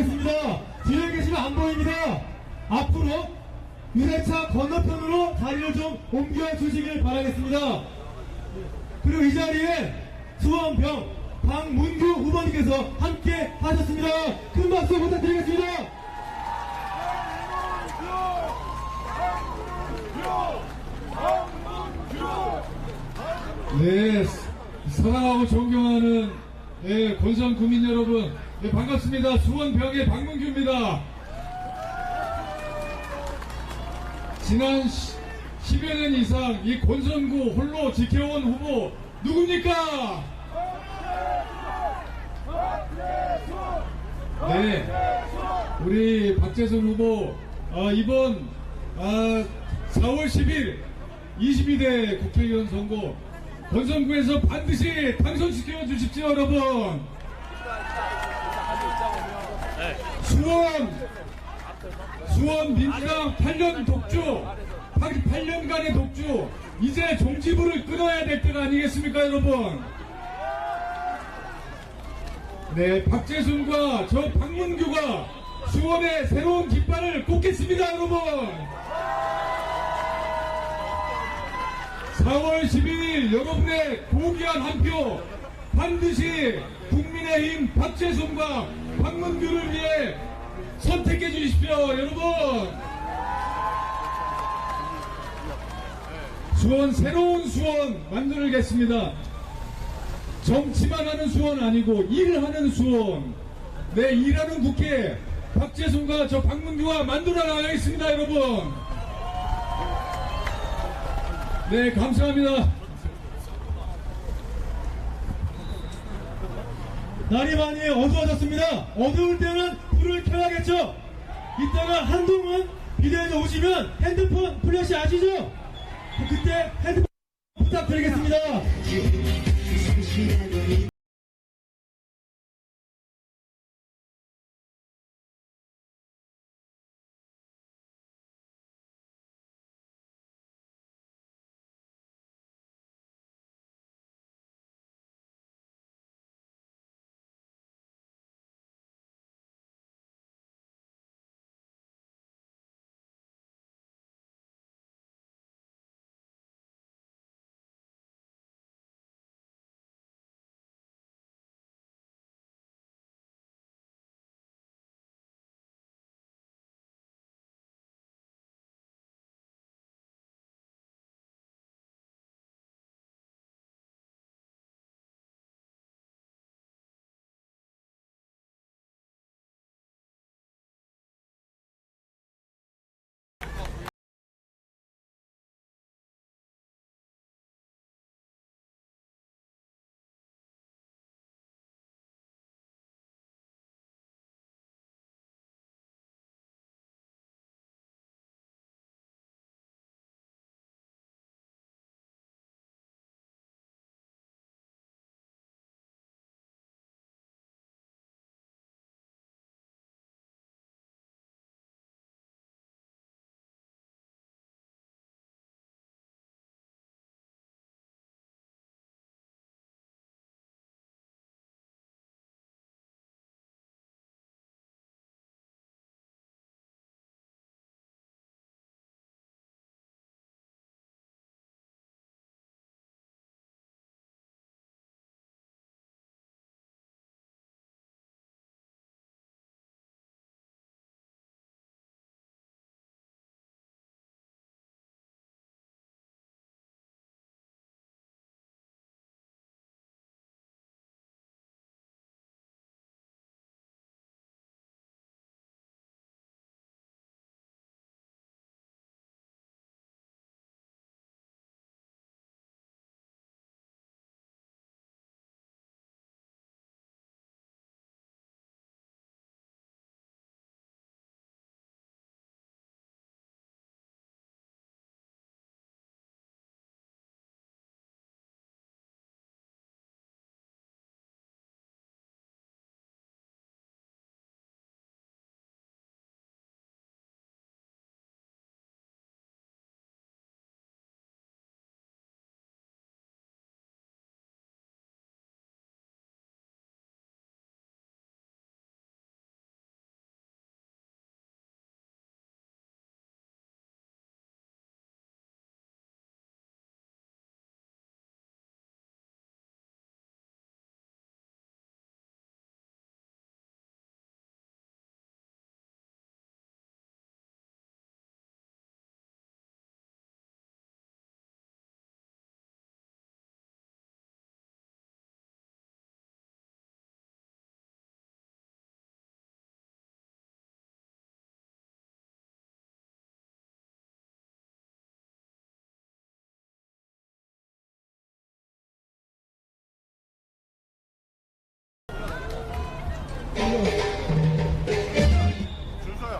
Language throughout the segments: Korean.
부탁드리겠습니다. 뒤에 계시면 안 보입니다. 앞으로 유세차 건너편으로 자리를 좀 옮겨 주시길 바라겠습니다. 그리고 이 자리에 수원병 박문규 후보님께서 함께 하셨습니다. 큰 박수 부탁드리겠습니다. 네, 사랑하고 존경하는 네, 권선 국민 여러분, 네, 반갑습니다. 수원병의 박문규입니다. 지난 10여 년 이상 이 권선구 홀로 지켜온 후보 누굽니까? 네, 우리 박재선 후보 아, 이번 아, 4월 10일 22대 국회의원 선거 권선구에서 반드시 당선시켜 주십시오 여러분 수원 수원 민주당 8년 독주 8년간의 독주 이제 종지부를 끊어야 될 때가 아니겠습니까 여러분? 네 박재순과 저 박문규가 수원의 새로운 깃발을 꽂겠습니다 여러분. 4월 12일 여러분의 고귀한 한 표 반드시 국민의힘 박재순과 박문규를 위해 선택해 주십시오 여러분. 수원 새로운 수원 만들겠습니다. 정치만 하는 수원 아니고 일하는 수원. 네 일하는 국회 박재순과 저 박문규와 만들어 나가겠습니다 여러분. 네 감사합니다 날이 많이 어두워졌습니다. 어두울 때는 불을 켜야겠죠. 이따가 한동안 비대위에 오시면 핸드폰 플래시 아시죠? 그때 핸드폰 부탁드리겠습니다.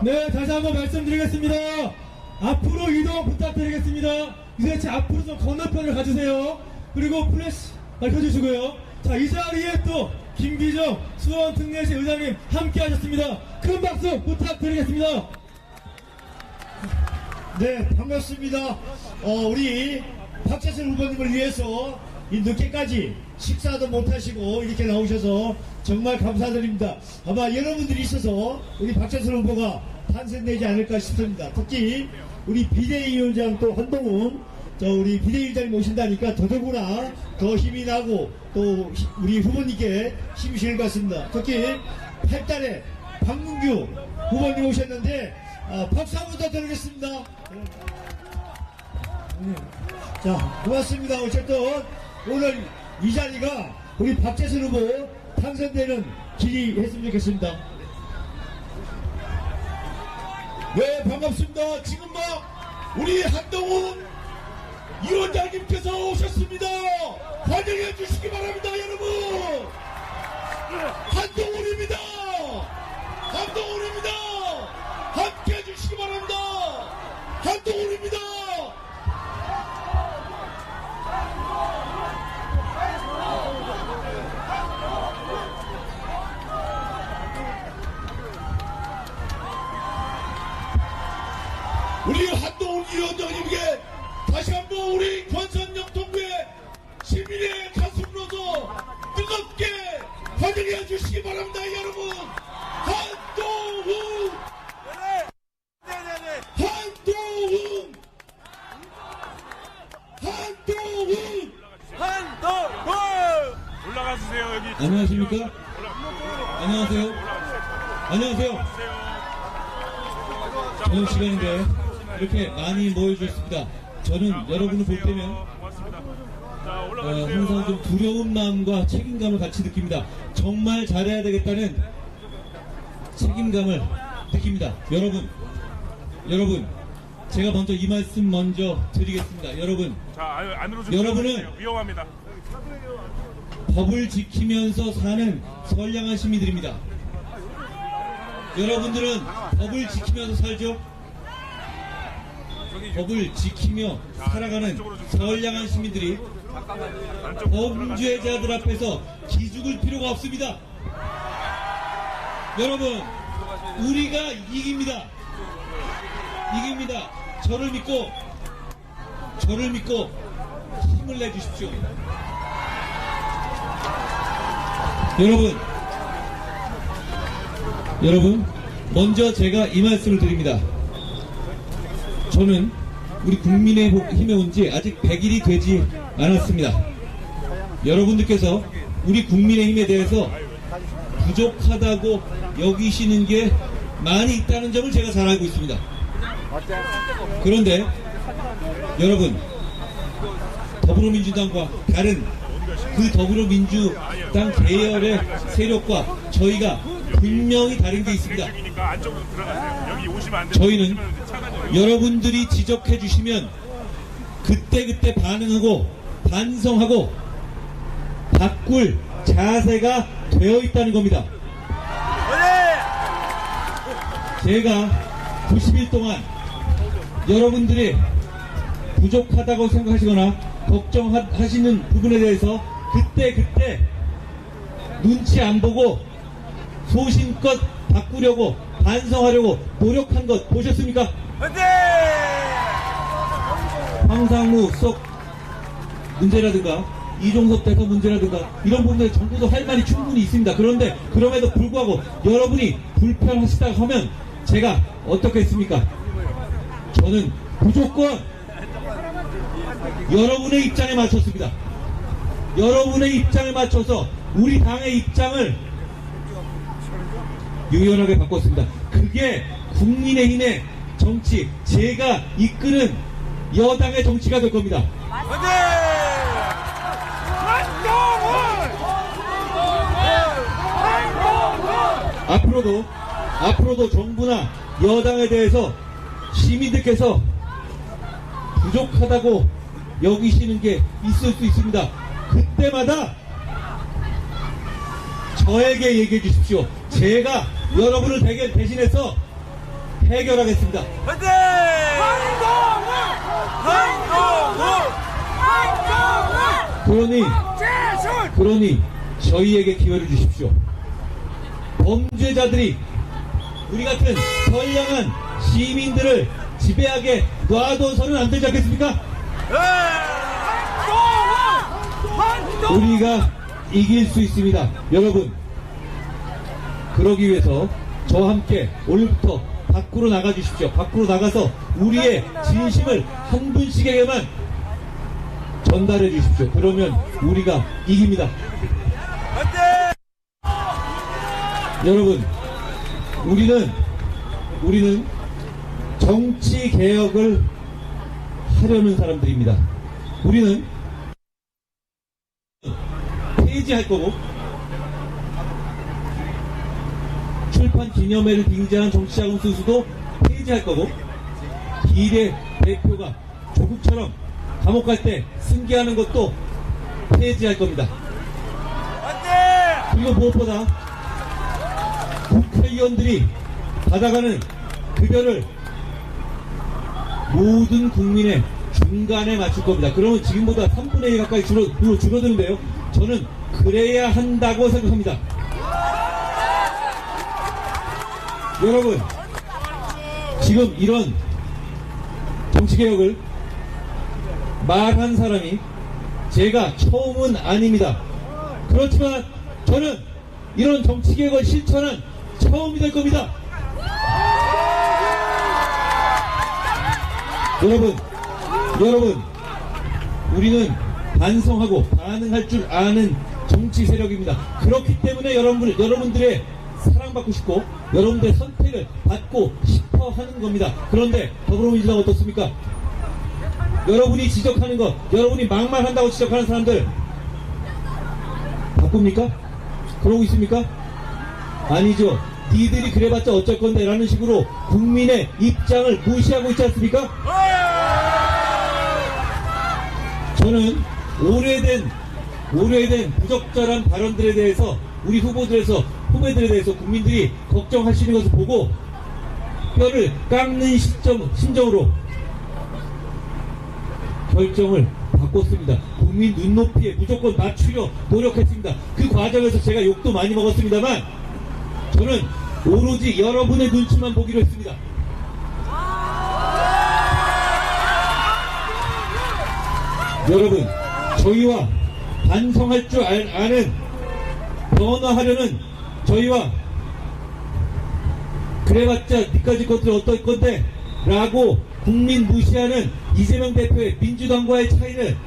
네, 다시 한번 말씀드리겠습니다. 앞으로 이동 부탁드리겠습니다. 유세치 앞으로 좀 건너편을 가주세요. 그리고 플래시 밝혀주시고요. 자, 이 자리에 또 김기정 수원 특례시 의장님 함께 하셨습니다. 큰 박수 부탁드리겠습니다. 네, 반갑습니다. 어, 우리 박재선 후보님을 위해서 이 늦게까지 식사도 못하시고 이렇게 나오셔서 정말 감사드립니다. 아마 여러분들이 있어서 우리 박재선 후보가 탄생되지 않을까 싶습니다. 특히 우리 비대위원장 또 한동훈 저 우리 비대위원장님 오신다니까 더더구나 더 힘이 나고 또 히- 우리 후보님께 힘이 실을 것 같습니다. 특히 8달에 박문규 후보님 오셨는데 아, 박수 한번 더 드리겠습니다. 네. 자, 고맙습니다. 어쨌든 오늘 이 자리가 우리 박재선 후보 당선되는 길이 했으면 좋겠습니다. 네 반갑습니다. 지금 뭐 우리 한동훈 위원장님께서 오셨습니다. 환영해 주시기 바랍니다, 여러분. 한동훈 바랍니다 여러분 한동훈 한동훈 한동훈 올라가 주세요 여기 안녕하십니까? 안녕하세요. 안녕하세요. 저녁 시간인데 이렇게 많이 모여주셨습니다. 저는 여러분을 볼 때면 어, 항상 좀 두려운 마음과 책임감을 같이 느낍니다. 정말 잘해야 되겠다는 책임감을 느낍니다. 여러분, 여러분, 제가 먼저 이 말씀 먼저 드리겠습니다. 여러분, 자 아, 여러분은-. 위험합니다 법을 지키면서 사는 선량한 시민들입니다. 여러분들은 법을 지키면서 살죠? 법을 지키며 살아가는 선량한 시민들이 범죄자들 앞에서 기죽을 필요가 없습니다. 여러분, 우리가 이깁니다. 이깁니다. 저를 믿고, 저를 믿고 힘을 내주십시오. 여러분, 여러분, 먼저 제가 이 말씀을 드립니다. 저는 우리 국민의 힘에 온 지 아직 100일이 되지 않았습니다. 여러분들께서 우리 국민의 힘에 대해서 부족하다고 여기시는 게 많이 있다는 점을 제가 잘 알고 있습니다. 그런데 여러분, 더불어민주당과 다른 그 더불어민주당 계열의 세력과 저희가 분명히 다른 게 있습니다. 저희는 여러분들이 지적해 주시면 그때그때 반응하고 반성하고 바꿀 자세가 되어 있다는 겁니다. 제가 90일 동안 여러분들이 부족하다고 생각하시거나 걱정하시는 부분에 대해서 그때그때 눈치 안 보고 소신껏 바꾸려고 반성하려고 노력한 것 보셨습니까? 황상무 속 문제라든가 이종섭 대표 문제라든가 이런 부분에 정부도 할 말이 충분히 있습니다. 그런데 그럼에도 불구하고 여러분이 불편하시다고 하면 제가 어떻게 했습니까? 저는 무조건 여러분의 입장에 맞췄습니다. 여러분의 입장에 맞춰서 우리 당의 입장을 유연하게 바꿨습니다. 그게 국민의힘의 정치, 제가 이끄는 여당의 정치가 될 겁니다. 앞으로도, 앞으로도 정부나 여당에 대해서 시민들께서 부족하다고 여기시는 게 있을 수 있습니다. 그때마다 저에게 얘기해 주십시오. 제가 여러분을 대결 대신해서 해결하겠습니다. 화이팅! 한동훈! 한동훈! 그러니! 그러니 저희에게 기회를 주십시오. 범죄자들이 우리 같은 선량한 시민들을 지배하게 놔둬서는 안 되지 않겠습니까? 우리가 이길 수 있습니다. 여러분, 그러기 위해서 저와 함께 오늘부터 밖으로 나가 주십시오. 밖으로 나가서 우리의 진심을 한 분씩에게만 전달해 주십시오. 그러면 우리가 이깁니다. 여러분, 우리는, 우리는 정치 개혁을 하려는 사람들입니다. 우리는 폐지할 거고, 출판 기념회를 빙자한 정치자금 수수도 폐지할 거고, 비례 대표가 조국처럼 감옥 갈 때 승계하는 것도 폐지할 겁니다. 그리고 무엇보다 국회의원들이 받아가는 급여를 모든 국민의 중간에 맞출 겁니다. 그러면 지금보다 3분의 1 가까이 줄어, 줄어- 줄어드는데요. 저는 그래야 한다고 생각합니다. 여러분, 지금 이런 정치개혁을 말한 사람이 제가 처음은 아닙니다. 그렇지만 저는 이런 정치개혁을 실천한 처음이 될 겁니다. 여러분, 여러분, 우리는 반성하고 반응할 줄 아는 정치 세력입니다. 그렇기 때문에 여러분, 여러분들의 사랑받고 싶고, 여러분들의 선택을 받고 싶어 하는 겁니다. 그런데 더불어민주당 어떻습니까? 여러분이 지적하는 것, 여러분이 막말한다고 지적하는 사람들, 바꿉니까? 그러고 있습니까? 아니죠. 니들이 그래봤자 어쩔 건데 라는 식으로 국민의 입장을 무시하고 있지 않습니까? 저는 오래된 오래된 부적절한 발언들에 대해서 우리 후보들에서 후배들에 대해서 국민들이 걱정하시는 것을 보고 뼈를 깎는 시점 심정으로 결정을 바꿨습니다. 국민 눈높이에 무조건 맞추려 노력했습니다. 그 과정에서 제가 욕도 많이 먹었습니다만 저는 오로지 여러분의 눈치만 보기로 했습니다. 여러분, 저희와 반성할 줄 알- 아는 변화하려는 저희와 그래봤자 니까지 것들 어떨 건데 라고 국민 무시하는 이재명 대표의 민주당과의 차이를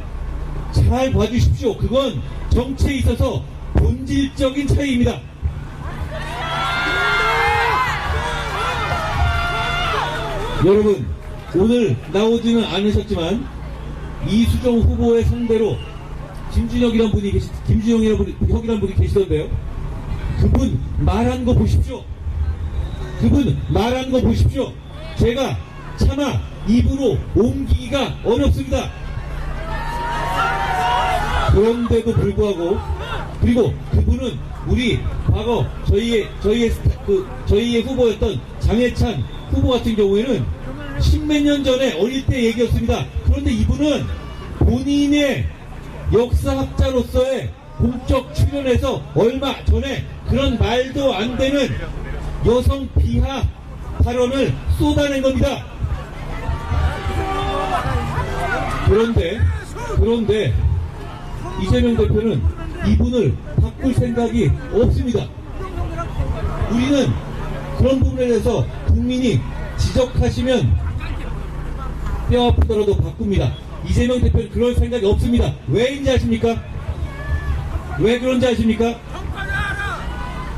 잘 봐주십시오. 그건 정치에 있어서 본질적인 차이입니다. 여러분, 오늘 나오지는 않으셨지만 이수정 후보의 상대로 김준혁이란 분이 계시, 김준혁이란 분이, 분이 계시던데요. 그분 말한 거 보십시오. 그분 말한 거 보십시오. 제가 차마 입으로 옮기기가 어렵습니다. 그런데도 불구하고 그리고 그분은 우리 과거 저희의 저희의 그 저희의 후보였던 장해찬 후보 같은 경우에는 십몇 년 전에 어릴 때 얘기였습니다. 그런데 이분은 본인의 역사학자로서의 공적 출연에서 얼마 전에 그런 말도 안 되는 여성 비하 발언을 쏟아낸 겁니다. 그런데 그런데 이재명 대표는 이분을 바꿀 생각이 없습니다. 우리는 그런 부분에 대해서 국민이 지적하시면 뼈 아프더라도 바꿉니다. 이재명 대표는 그럴 생각이 없습니다. 왜인지 아십니까? 왜 그런지 아십니까?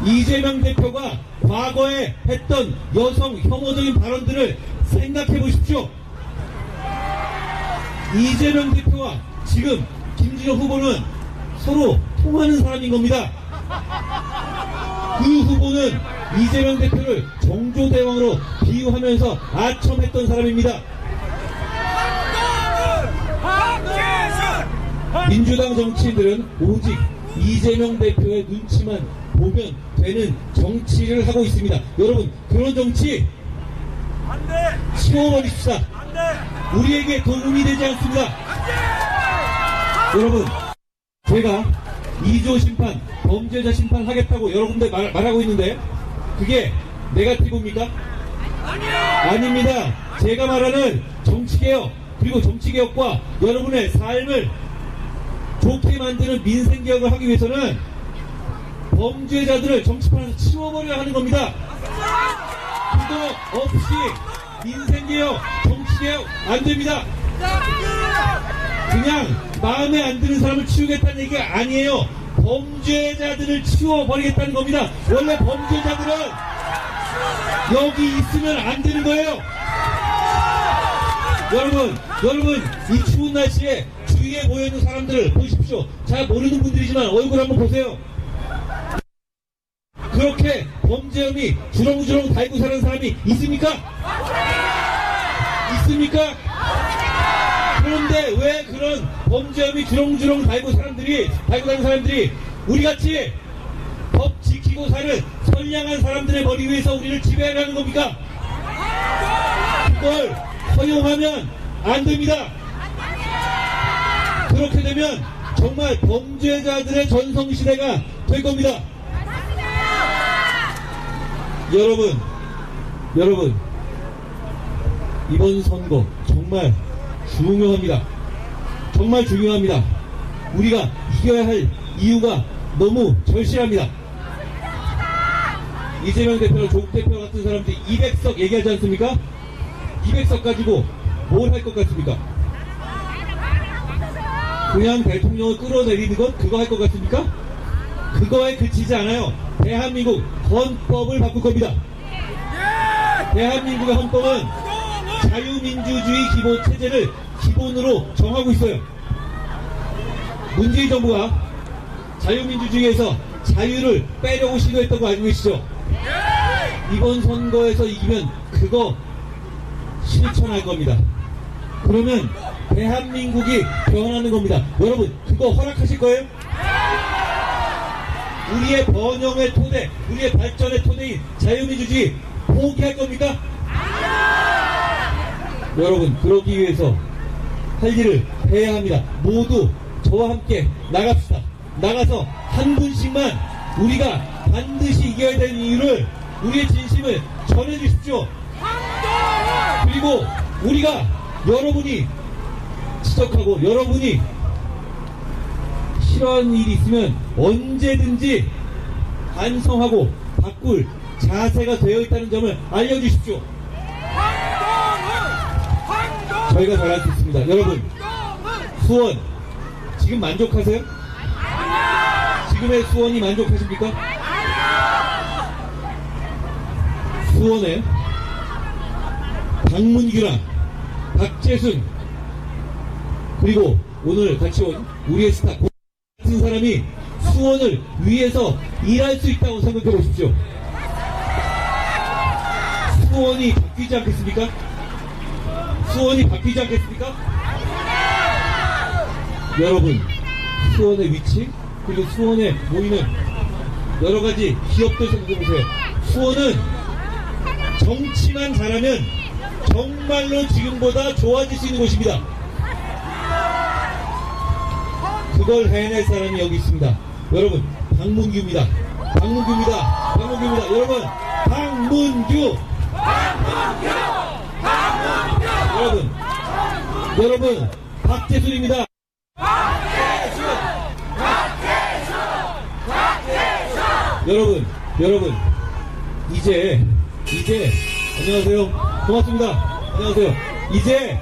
이재명 대표가 과거에 했던 여성 혐오적인 발언들을 생각해 보십시오. 이재명 대표와 지금 김진호 후보는 서로 통하는 사람인 겁니다. 그 후보는 이재명 대표를 정조대왕으로 비유하면서 아첨했던 사람입니다. 민주당 정치인들은 오직 이재명 대표의 눈치만 보면 되는 정치를 하고 있습니다. 여러분, 그런 정치. 안돼 우리에게 도움이 되지 않습니다. 여러분, 제가 2조 심판, 범죄자 심판 하겠다고 여러분들 말, 말하고 있는데, 그게 네가티브입니까? 아닙니다. 제가 말하는 정치개혁, 그리고 정치개혁과 여러분의 삶을 좋게 만드는 민생 개혁을 하기 위해서는 범죄자들을 정치판에서 치워버려야 하는 겁니다. 그거 없이 민생 개혁, 정치 개혁 안 됩니다. 그냥 마음에 안 드는 사람을 치우겠다는 얘기가 아니에요. 범죄자들을 치워버리겠다는 겁니다. 원래 범죄자들은 여기 있으면 안 되는 거예요. 여러분, 여러분, 이 추운 날씨에 주위에 모여있는 사람들을 보십시오. 잘 모르는 분들이지만 얼굴 한번 보세요. 그렇게 범죄혐의 주렁주렁 달고 사는 사람이 있습니까? 있습니까? 그런데 왜 그런 범죄혐의 주렁주렁 달고 사람들이 달고 다니는 사람들이 우리같이 법 지키고 사는 선량한 사람들의 머리 위에서 우리를 지배하는 겁니까? 그걸 허용하면 안 됩니다. 그렇게 되면 정말 범죄자들의 전성시대가 될 겁니다. 여러분, 여러분, 이번 선거 정말 중요합니다. 정말 중요합니다. 우리가 이겨야 할 이유가 너무 절실합니다. 이재명 대표나 조국 대표 같은 사람들이 200석 얘기하지 않습니까? 200석 가지고 뭘 할 것 같습니까? 그냥 대통령을 끌어내리는 것 그거 할 것 같습니까? 그거에 그치지 않아요. 대한민국 헌법을 바꿀 겁니다. 대한민국의 헌법은 자유민주주의 기본 체제를 기본으로 정하고 있어요. 문재인 정부가 자유민주주의에서 자유를 빼려고 시도했던 거 알고 계시죠? 이번 선거에서 이기면 그거 실천할 겁니다. 그러면 대한민국이 변하는 겁니다. 여러분, 그거 허락하실 거예요? 우리의 번영의 토대, 우리의 발전의 토대인 자유민주주의 포기할 겁니까? 여러분, 그러기 위해서 할 일을 해야 합니다. 모두 저와 함께 나갑시다. 나가서 한 분씩만 우리가 반드시 이겨야 되는 이유를 우리의 진심을 전해주십시오. 그리고 우리가 여러분이 지적하고 여러분이 싫어하는 일이 있으면 언제든지 반성하고 바꿀 자세가 되어 있다는 점을 알려주십시오. 저희가 잘할 수 있습니다. 여러분, 수원, 지금 만족하세요? 지금의 수원이 만족하십니까? 수원에 박문규랑 박재순 그리고 오늘 같이 온 우리의 스타 같은 사람이 수원을 위해서 일할 수 있다고 생각해 보십시오. 수원이 바뀌지 않겠습니까? 수원이 바뀌지 않겠습니까? 여러분, 수원의 위치, 그리고 수원에 모이는 여러 가지 기업들 생각해 보세요. 수원은 정치만 잘하면 정말로 지금보다 좋아질 수 있는 곳입니다. 그걸 해낼 사람이 여기 있습니다. 여러분, 박문규입니다. 박문규입니다. 박문규입니다. 여러분, 박문규! 여러분, 여러분, 박재순입니다. 여러분, 여러분, 이제, 이제, 안녕하세요. 고맙습니다. 안녕하세요. 이제,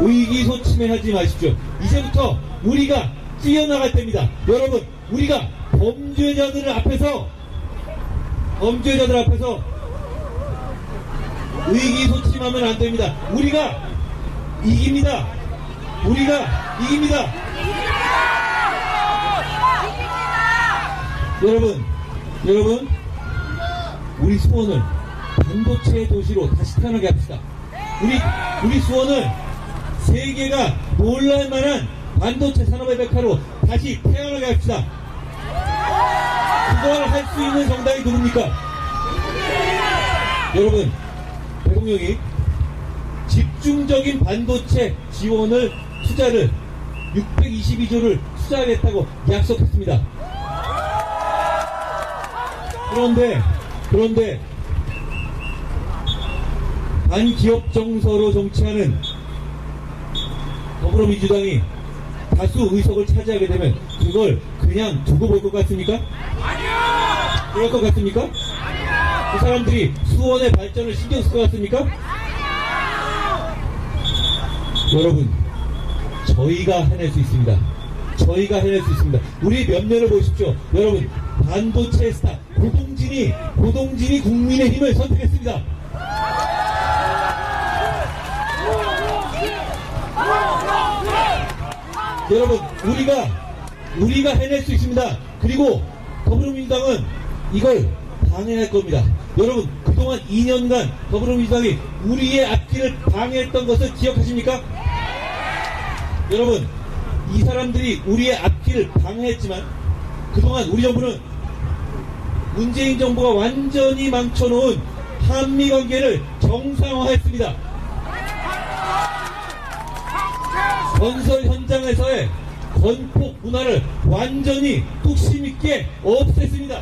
의기소침해하지 마십시오. 이제부터 우리가 뛰어나갈 때입니다. 여러분, 우리가 범죄자들 앞에서, 범죄자들 앞에서 의기소침하면 안 됩니다. 우리가 이깁니다. 우리가 이깁니다. 여러분, 여러분, 우리 수원을 반도체 도시로 다시 태어나게 합시다. 우리, 우리 수원을 세계가 놀랄 만한 반도체 산업의 백화로 다시 태어나게 합시다. 그걸 할 수 있는 정당이 누굽니까? 여러분, 대통령이 집중적인 반도체 지원을 투자를 622조를 투자하겠다고 약속했습니다. 그런데 그런데 반기업 정서로 정치하는 더불어민주당이 다수 의석을 차지하게 되면 그걸 그냥 두고 볼 것 같습니까? 아니요! 그럴 것 같습니까? 그 사람들이 수원의 발전을 신경 쓸 것 같습니까? 여러분, 저희가 해낼 수 있습니다. 저희가 해낼 수 있습니다. 우리 면면을 보십시오. 여러분, 반도체 스타 고동진이 고동진이 국민의 힘을 선택했습니다. 여러분, 우리가 우리가 해낼 수 있습니다. 그리고 더불어민주당은 이걸 방해할 겁니다. 여러분, 그동안 2년간 더불어민주당이 우리의 앞길을 방해했던 것을 기억하십니까? 여러분, 이 사람들이 우리의 앞길을 방해했지만 그동안 우리 정부는 문재인 정부가 완전히 망쳐놓은 한미 관계를 정상화했습니다. 건설 현 장에서의 건폭 문화를 완전히 뚝심 있게 없앴습니다.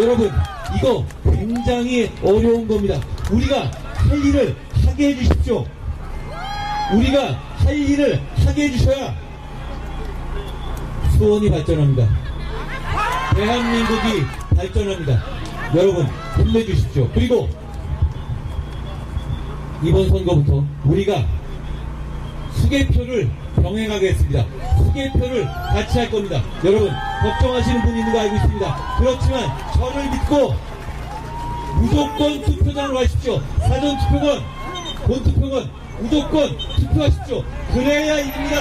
여러분, 이거 굉장히 어려운 겁니다. 우리가 할 일을 하게 해주십시오. 우리가 할 일을 하게 해주셔야 수원이 발전합니다. 대한민국이 발전합니다. 여러분, 힘내주십시오. 그리고 이번 선거부터 우리가 수개표를 병행하겠습니다. 수개표를 같이 할 겁니다. 여러분, 걱정하시는 분 있는 거 알고 있습니다. 그렇지만 저를 믿고 무조건 투표장으로 가십시오. 사전 투표건, 본 투표건, 무조건 투표하십시오. 그래야 이깁니다.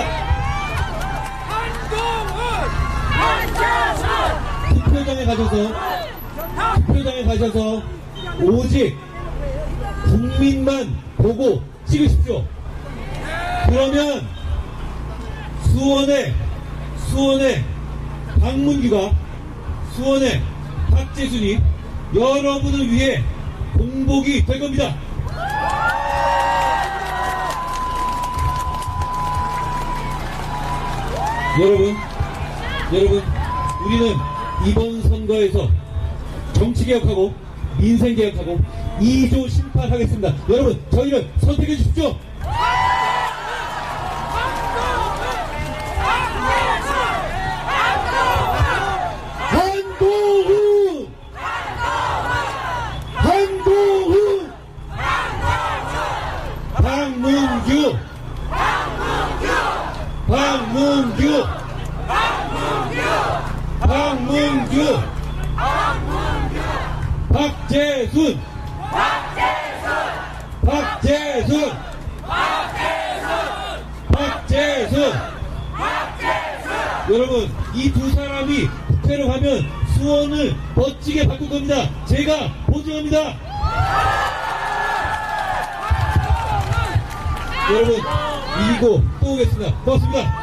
한동훈! 투표장에 가셔서, 투표장에 가셔서 오직 국민만 보고 찍으십시오. 그러면 수원의 수원의 박문규가 수원의 박재순이 여러분을 위해 공복이 될 겁니다. 여러분, 여러분, 우리는 이번 선거에서 정치 개혁하고 민생 개혁하고 2조 심판하겠습니다. 여러분, 저희를 선택해 주십시오. 한동훈! 한동훈! 박문규! 박문규! 박문규! 박재순! 박재순! 박재순! 여러분 이 두 사람이 국회로 가면 수원을 멋지게 바꿀 겁니다. 제가 보증합니다. 여러분 이기고 또 오겠습니다. 고맙습니다.